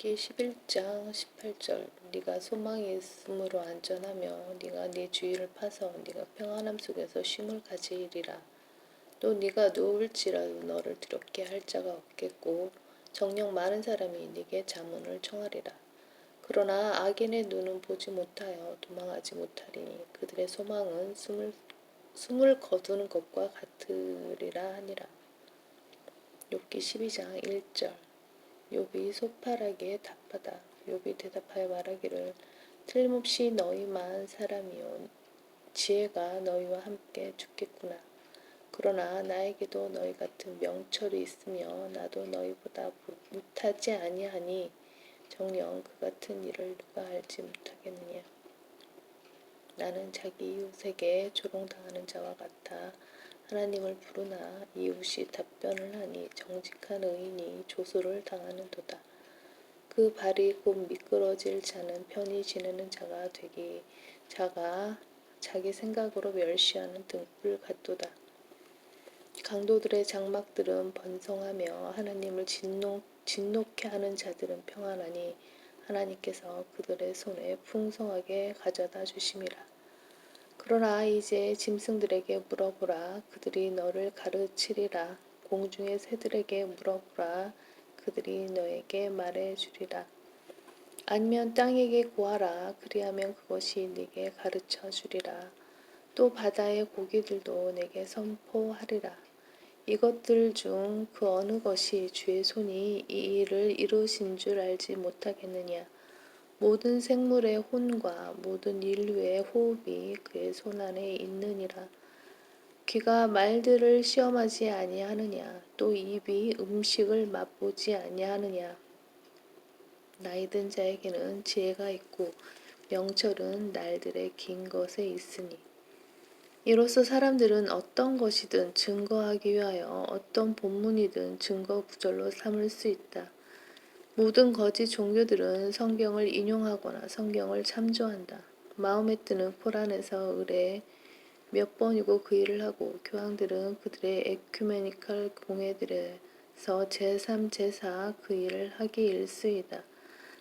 욥기 11장 18절. 네가 소망이 있으므로 안전하며 네가 네 주위를 파서 네가 평안함 속에서 쉼을 가지리라. 또 네가 누울지라도 너를 두렵게 할 자가 없겠고 정령 많은 사람이 네게 자문을 청하리라. 그러나 악인의 눈은 보지 못하여 도망하지 못하리니 그들의 소망은 숨을 숨을 거두는 것과 같으리라 하니라. 욥기 12장 1절 욥이 소파락에 답하다. 욥이 대답하여 말하기를 틀림없이 너희만 사람이요 지혜가 너희와 함께 죽겠구나. 그러나 나에게도 너희 같은 명철이 있으며 나도 너희보다 못하지 아니하니 정녕 그 같은 일을 누가 알지 못하겠느냐. 나는 자기 이웃에게 조롱당하는 자와 같아 하나님을 부르나 이웃이 답변을 하니 정직한 의인이 조소를 당하는도다. 그 발이 곧 미끄러질 자는 편히 지내는 자가 되기 자가 자기 생각으로 멸시하는 등불 같도다. 강도들의 장막들은 번성하며 하나님을 진노, 진노케 하는 자들은 평안하니 하나님께서 그들의 손에 풍성하게 가져다 주심이라. 그러나 이제 짐승들에게 물어보라. 그들이 너를 가르치리라. 공중의 새들에게 물어보라. 그들이 너에게 말해 주리라. 아니면 땅에게 구하라. 그리하면 그것이 네게 가르쳐 주리라. 또 바다의 고기들도 내게 선포하리라. 이것들 중 그 어느 것이 주의 손이 이 일을 이루신 줄 알지 못하겠느냐. 모든 생물의 혼과 모든 인류의 호흡이 그의 손 안에 있느니라. 귀가 말들을 시험하지 아니하느냐 또 입이 음식을 맛보지 아니하느냐 나이든 자에게는 지혜가 있고 명철은 날들의 긴 것에 있으니 이로써 사람들은 어떤 것이든 증거하기 위하여 어떤 본문이든 증거 구절로 삼을 수 있다. 모든 거짓 종교들은 성경을 인용하거나 성경을 참조한다. 마음에 드는 포란에서 의뢰 몇 번이고 그 일을 하고 교황들은 그들의 에큐메니컬 공회들에서 제3, 제4 그 일을 하기 일쑤이다.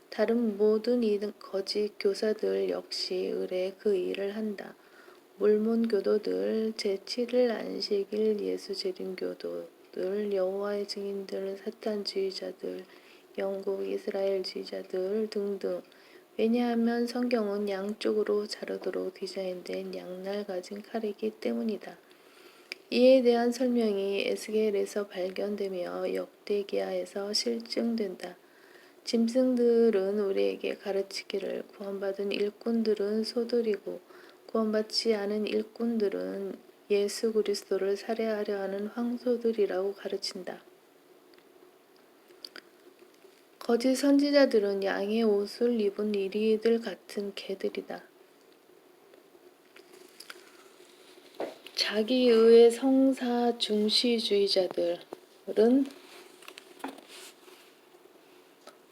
다른 모든 이 거짓 교사들 역시 의뢰 그 일을 한다. 몰몬 교도들, 제7일 안식일 예수 재림 교도들, 여호와의 증인들, 사탄주의자들, 영국 이스라엘 지자들 등등 왜냐하면 성경은 양쪽으로 자르도록 디자인된 양날 가진 칼이기 때문이다. 이에 대한 설명이 에스겔에서 발견되며 역대기하에서 실증된다. 짐승들은 우리에게 가르치기를 구원받은 일꾼들은 소들이고 구원받지 않은 일꾼들은 예수 그리스도를 살해하려 하는 황소들이라고 가르친다. 거짓 선지자들은 양의 옷을 입은 이리들 같은 개들이다. 자기의의 성사 중시주의자들은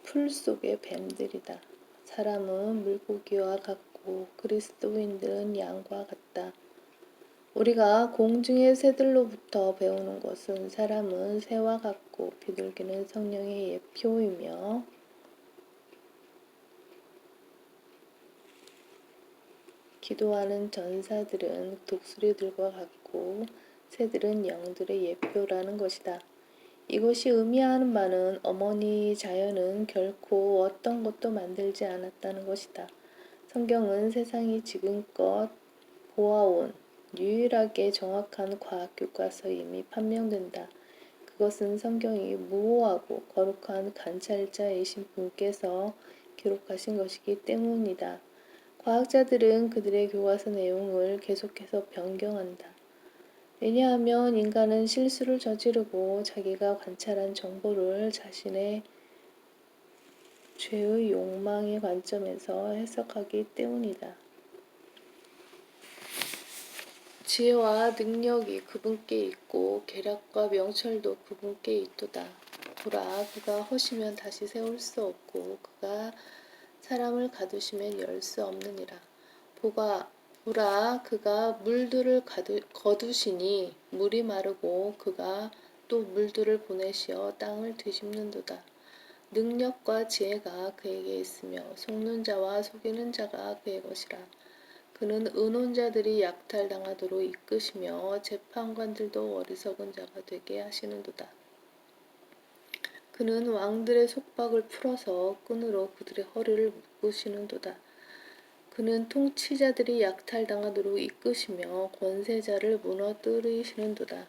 풀 속의 뱀들이다. 사람은 물고기와 같고 그리스도인들은 양과 같다. 우리가 공중의 새들로부터 배우는 것은 사람은 새와 같고 비둘기는 성령의 예표이며 기도하는 전사들은 독수리들과 같고 새들은 영들의 예표라는 것이다. 이것이 의미하는 바는 어머니 자연은 결코 어떤 것도 만들지 않았다는 것이다. 성경은 세상이 지금껏 보아온 유일하게 정확한 과학 교과서임이 판명된다. 그것은 성경이 무호하고 거룩한 관찰자이신 분께서 기록하신 것이기 때문이다. 과학자들은 그들의 교과서 내용을 계속해서 변경한다. 왜냐하면 인간은 실수를 저지르고 자기가 관찰한 정보를 자신의 죄의 욕망의 관점에서 해석하기 때문이다. 지혜와 능력이 그분께 있고 계략과 명철도 그분께 있도다. 보라 그가 허시면 다시 세울 수 없고 그가 사람을 가두시면 열 수 없느니라. 보가 보라 그가 물들을 가두, 거두시니 물이 마르고 그가 또 물들을 보내시어 땅을 뒤집는도다. 능력과 지혜가 그에게 있으며 속는 자와 속이는 자가 그의 것이라. 그는 의논자들이 약탈당하도록 이끄시며 재판관들도 어리석은 자가 되게 하시는도다. 그는 왕들의 속박을 풀어서 끈으로 그들의 허리를 묶으시는도다. 그는 통치자들이 약탈당하도록 이끄시며 권세자를 무너뜨리시는도다.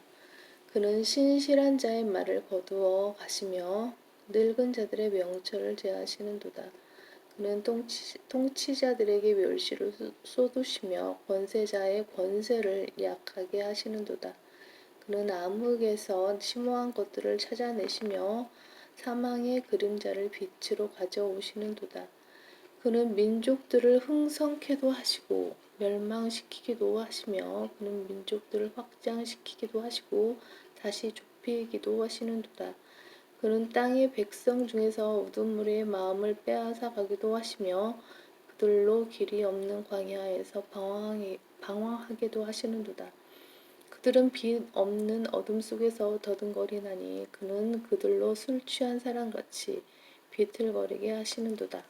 그는 신실한 자의 말을 거두어 가시며 늙은 자들의 명철을 제하시는도다. 그는 통치, 통치자들에게 멸시를 쏟- 쏟으시며 권세자의 권세를 약하게 하시는도다. 그는 암흑에서 심오한 것들을 찾아내시며 사망의 그림자를 빛으로 가져오시는도다. 그는 민족들을 흥성케도 하시고 멸망시키기도 하시며 그는 민족들을 확장시키기도 하시고 다시 좁히기도 하시는도다. 그는 땅의 백성 중에서 우두머리의 마음을 빼앗아 가기도 하시며 그들로 길이 없는 광야에서 방황해, 방황하게도 하시는도다. 그들은 빛 없는 어둠 속에서 더듬거리나니 그는 그들로 술 취한 사람같이 비틀거리게 하시는도다.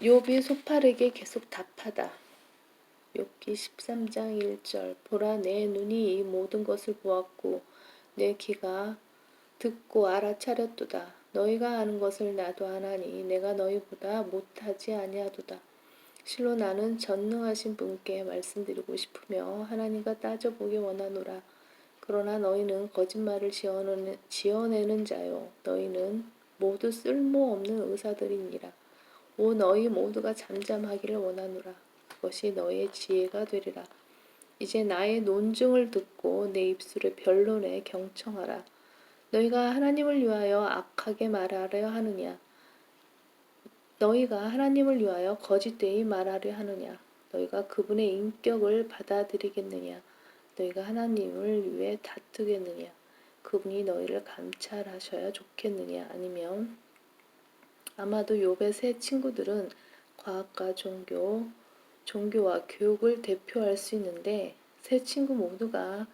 욥이 소팔에게 계속 답하다. 욥기 13장 1절 보라 내 눈이 이 모든 것을 보았고 내 귀가 듣고 알아차렸도다. 너희가 아는 것을 나도 아나니 내가 너희보다 못하지 아니하도다. 실로 나는 전능하신 분께 말씀드리고 싶으며 하나님과 따져보기 원하노라. 그러나 너희는 거짓말을 지어내는, 지어내는 자요. 너희는 모두 쓸모없는 의사들이니라. 오 너희 모두가 잠잠하기를 원하노라. 그것이 너희의 지혜가 되리라. 이제 나의 논증을 듣고 내 입술의 변론에 경청하라. 너희가 하나님을 위하여 악하게 말하려 하느냐? 너희가 하나님을 위하여 거짓되이 말하려 하느냐? 너희가 그분의 인격을 받아들이겠느냐? 너희가 하나님을 위해 다투겠느냐? 그분이 너희를 감찰하셔야 좋겠느냐? 아니면 아마도 욥의 새 친구들은 과학과 종교, 종교와 교육을 대표할 수 있는데 세 친구 모두가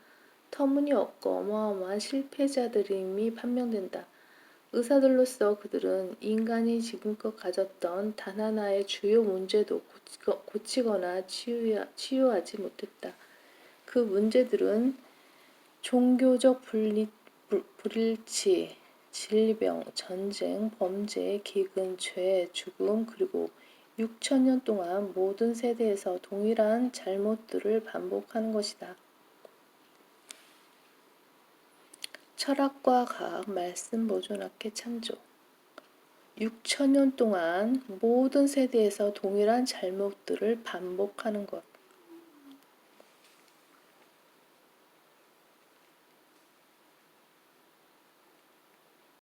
터무니없고 어마어마한 실패자들임이 판명된다. 의사들로서 그들은 인간이 지금껏 가졌던 단 하나의 주요 문제도 고치거- 고치거나 치유하, 치유하 지 못했다. 그 문제들은 종교적 분리, 불- 불일치, 질병, 전쟁, 범죄, 기근, 죄, 죽음, 그리고 6천 년 동안 모든 세대에서 동일한 잘못들을 반복하는 것이다. 철학과 과학 말씀 보존학회 참조 6천 년 동안 모든 세대에서 동일한 잘못들을 반복하는 것.